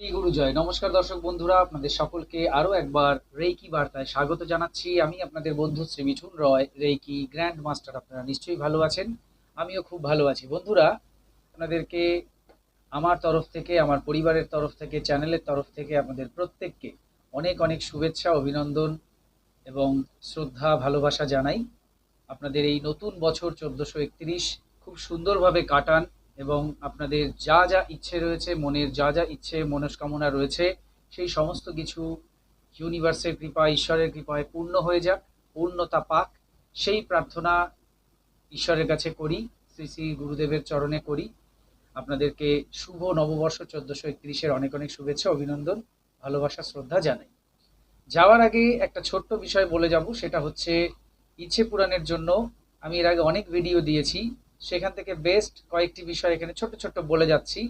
শ্রী গুরু জয় নমস্কার দর্শক বন্ধুরা, আপনাদের সকলকে আরও একবার রেইকি বার্তায় স্বাগত জানাচ্ছি। আমি আপনাদের বন্ধু Shri Mithun Roy, reiki grand master আপনারা নিশ্চয়ই ভালো আছেন, আমিও খুব ভালো আছি। বন্ধুরা, আপনাদেরকে আমার তরফ থেকে, আমার পরিবারের তরফ থেকে, চ্যানেলের তরফ থেকে আপনাদের প্রত্যেককে অনেক অনেক শুভেচ্ছা, অভিনন্দন এবং শ্রদ্ধা, ভালোবাসা জানাই। আপনাদের এই নতুন বছর চোদ্দোশো একত্রিশ খুব সুন্দরভাবে কাটান। এবং আপনাদের যা যা ইচ্ছে রয়েছে, মনের যা যা ইচ্ছে, মনস্কামনা রয়েছে, সেই সমস্ত কিছু ইউনিভার্সের কৃপা ঈশ্বরের কৃপায় পূর্ণ হয়ে যাক, পূর্ণতা পাক। সেই প্রার্থনা ঈশ্বরের কাছে করি, শ্রী শ্রী গুরুদেবের চরণে করি। আপনাদেরকে শুভ নববর্ষ চোদ্দোশো একত্রিশের অনেক অনেক শুভেচ্ছা, অভিনন্দন, ভালোবাসা, শ্রদ্ধা জানাই। যাওয়ার আগে একটা ছোট্ট বিষয় বলে যাব, সেটা হচ্ছে ইচ্ছে পূরণের জন্য আমি এর আগে অনেক ভিডিও দিয়েছি। সেখান থেকে বেস্ট কয়েকটি বিষয় এখানে ছোট ছোট্ট বলে যাচ্ছি।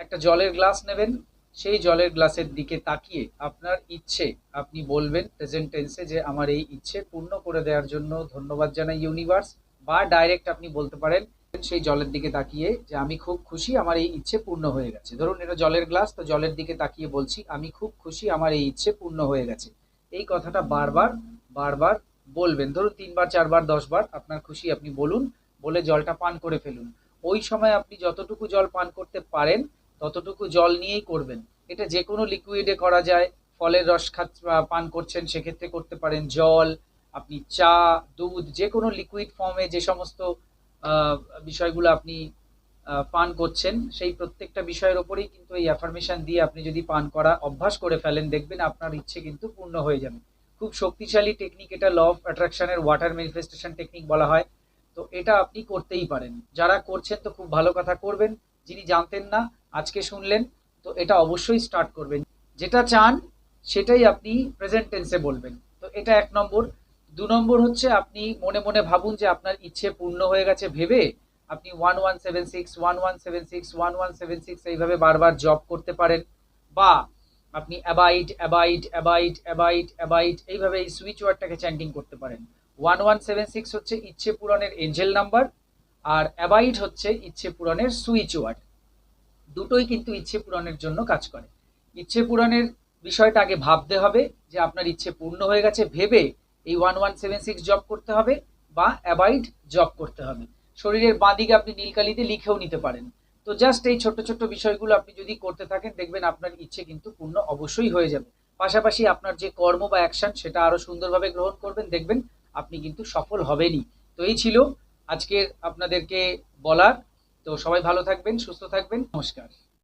একটা জলের গ্লাস নেবেন, সেই জলের গ্লাসের দিকে তাকিয়ে আপনার ইচ্ছে, আপনি বলবেন প্রেজেন্ট টেন্সে যে আমার এই ইচ্ছে পূর্ণ করে দেওয়ার জন্য ধন্যবাদ জানাই ইউনিভার্স বা ডাইরেক্ট আপনি বলতে পারেন, সেই জলের দিকে তাকিয়ে যে আমি খুব খুশি আমার এই ইচ্ছে পূর্ণ হয়ে গেছে। ধরুন এটা জলের গ্লাস তো জলের দিকে তাকিয়ে বলছি, আমি খুব খুশি আমার এই ইচ্ছে পূর্ণ হয়ে গেছে। এই কথাটা বারবার বারবার বলবেন। ধরুন তিনবার, চারবার, দশবার আপনার খুশি আপনি বলুন বলে জলটা পান করে ফেলুন। ওই সময় আপনি যতটুকু জল পান করতে পারেন, ততটুকু জল নিয়েই করবেন। এটা যে কোনো লিকুইডে করা যায়, ফলের রস খাত পান করছেন সেক্ষেত্রে করতে পারেন জল, আপনি চা, দুধ যে কোনো লিকুইড ফর্মে যে সমস্ত বিষয়গুলো আপনি পান করছেন, সেই প্রত্যেকটা বিষয়ের ওপরেই কিন্তু এই অ্যাফার্মেশন দিয়ে আপনি যদি পান করা, অভ্যাস করে ফেলেন, দেখবেন আপনার ইচ্ছে কিন্তু পূর্ণ হয়ে যাবে। খুব শক্তিশালী টেকনিক এটা ল অফ অ্যাট্রাকশনের ওয়াটার ম্যানিফেস্টেশন টেকনিক বলা হয়। তো এটা আপনি করতেই পারেন। যারা করছেন তো খুব ভালো কথা করবেন, যিনি জানতেন না, আজকে শুনলেন, তো এটা অবশ্যই স্টার্ট করবেন। যেটা চান, সেটাই আপনি প্রেজেন্ট টেন্সে বলবেন। তো এটা এক নম্বর। দু নম্বর হচ্ছে আপনি মনে মনে ভাবুন যে আপনার ইচ্ছে পূর্ণ হয়ে গেছে ভেবে আপনি one one seven six one one seven six one one seven six এইভাবে বারবার জব করতে পারেন। বা আপনি অ্যাবাইট অ্যাবাইট অ্যাবাইট অ্যাবাইট অ্যাবাইট এইভাবে এই সুইচ ওয়ার্ডটাকে চ্যান্টিং করতে পারেন। ওয়ান ওয়ান সেভেন সিক্স হচ্ছে ইচ্ছে পূরণের এঞ্জেল নাম্বার আর অ্যাবাইট হচ্ছে ইচ্ছে পূরণের সুইচ ওয়ার্ড দুটোই কিন্তু ইচ্ছে পূরণের জন্য কাজ করে। ইচ্ছে পূরণের বিষয়টা আগে ভাবতে হবে যে আপনার ইচ্ছে পূর্ণ হয়ে গেছে, ভেবে এই ওয়ান ওয়ান সেভেন সিক্স জব করতে হবে বা অ্যাবাইড জব করতে হবে। শরীরের বাঁ দিকে আপনি নীলকালিতে লিখেও নিতে পারেন। তো জাস্ট এই ছোট্ট ছোট্ট বিষয়গুলো আপনি যদি করতে থাকেন, দেখবেন আপনার ইচ্ছে কিন্তু পূর্ণ অবশ্যই হয়ে যাবে। পাশাপাশি আপনার যে কর্ম বা অ্যাকশন সেটা আরও সুন্দরভাবে গ্রহণ করবেন, দেখবেন আপনি কিন্তু সফল হবেনই। তো এই ছিল আজকের আপনাদেরকে বলার। তো সবাই ভালো থাকবেন, সুস্থ থাকবেন। নমস্কার।